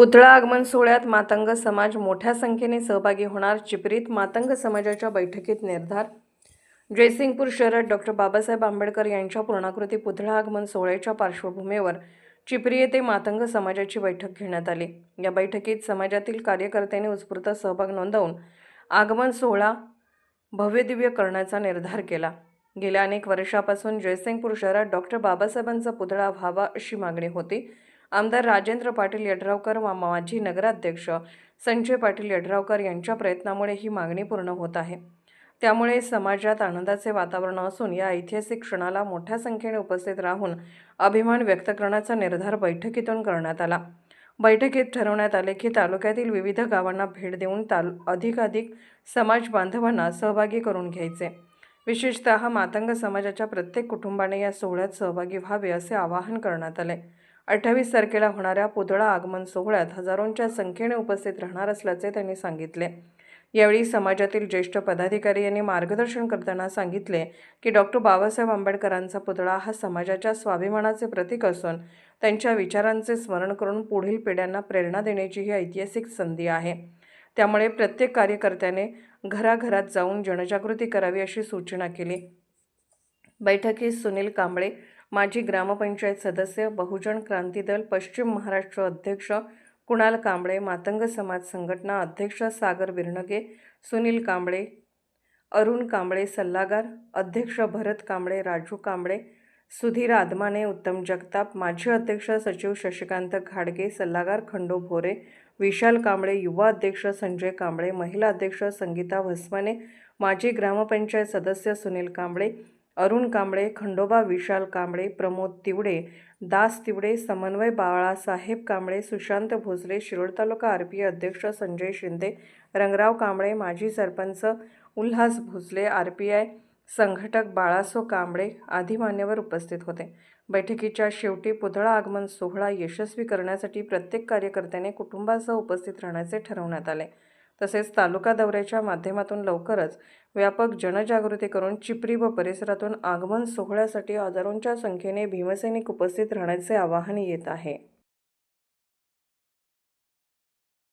पुतळा आगमन सोहळ्यात मातंग समाज मोठ्या संख्येने सहभागी होणार चिपरीत मातंग समाजाच्या बैठकीत निर्धार. जयसिंगपूर शहरात डॉक्टर बाबासाहेब आंबेडकर यांच्या पूर्णाकृती पुतळा आगमन सोहळ्याच्या पार्श्वभूमीवर चिपरी येथे मातंग समाजाची बैठक घेण्यात आली. या बैठकीत समाजातील कार्यकर्त्यांनी उत्स्फूर्त सहभाग नोंदवून आगमन सोहळा भव्यदिव्य करण्याचा निर्धार केला. गेल्या अनेक वर्षापासून जयसिंगपूर शहरात डॉक्टर बाबासाहेबांचा पुतळा व्हावा अशी मागणी होती. आमदार राजेंद्र पाटील यड्रावकर व माजी नगराध्यक्ष संजय पाटील यड्रावकर यांच्या प्रयत्नामुळे ही मागणी पूर्ण होत आहे. त्यामुळे समाजात आनंदाचे वातावरण असून या ऐतिहासिक क्षणाला मोठ्या संख्येने उपस्थित राहून अभिमान व्यक्त करण्याचा निर्धार बैठकीतून करण्यात आला. बैठकीत ठरवण्यात आले की तालुक्यातील विविध गावांना भेट देऊन ताल अधिकाधिक समाज बांधवांना सहभागी करून घ्यायचे. विशेषतः मातंग समाजाच्या प्रत्येक कुटुंबाने या सोहळ्यात सहभागी व्हावे असे आवाहन करण्यात आले. अठ्ठावीस तारखेला होणाऱ्या पुतळा आगमन सोहळ्यात हजारोंच्या संख्येने उपस्थित राहणार असल्याचे त्यांनी सांगितले. यावेळी समाजातील ज्येष्ठ पदाधिकारी यांनी मार्गदर्शन करताना सांगितले की डॉक्टर बाबासाहेब आंबेडकरांचा पुतळा हा समाजाच्या स्वाभिमानाचे प्रतीक असून त्यांच्या विचारांचे स्मरण करून पुढील पिढ्यांना प्रेरणा देण्याची ही ऐतिहासिक संधी आहे. त्यामुळे प्रत्येक कार्यकर्त्याने घराघरात जाऊन जनजागृती करावी अशी सूचना केली. बैठकीत सुनील कांबळे माजी ग्रामपंचायत सदस्य बहुजन क्रांती दल पश्चिम महाराष्ट्र अध्यक्ष कुणाल कांबळे मातंग समाज संघटना अध्यक्ष सागर विरणगे सुनील कांबळे अरुण कांबळे सल्लागार अध्यक्ष भरत कांबळे राजू कांबळे सुधीर आदमाने उत्तम जगताप माजी अध्यक्ष सचिव शशिकांत घाडगे सल्लागार खंडो भोरे विशाल कांबळे युवा अध्यक्ष संजय कांबळे महिला अध्यक्ष संगीता भस्माने माजी ग्रामपंचायत सदस्य सुनील कांबळे अरुण कांबळे खंडोबा विशाल कांबळे प्रमोद तिवडे दास तिवडे समन्वय बाळासाहेब कांबळे सुशांत भोसले शिरोड तालुका आर पी अध्यक्ष संजय शिंदे रंगराव कांबळे माजी sarpanch Ulhas Bhosale R P I संघटक बाळासो कांबळे आदी मान्यवर उपस्थित होते. बैठकीच्या शेवटी पुतळा आगमन सोहळा यशस्वी करण्यासाठी प्रत्येक कार्यकर्त्याने कुटुंबासह उपस्थित राहण्याचे ठरवण्यात आले. तसेच तालुका दौऱ्याच्या माध्यमातून लवकरच व्यापक जनजागृती करून चिपरी व परिसरातून आगमन सोहळ्यासाठी हजारोंच्या संख्येने भीमसैनिक उपस्थित राहण्याचे आवाहन येत आहे.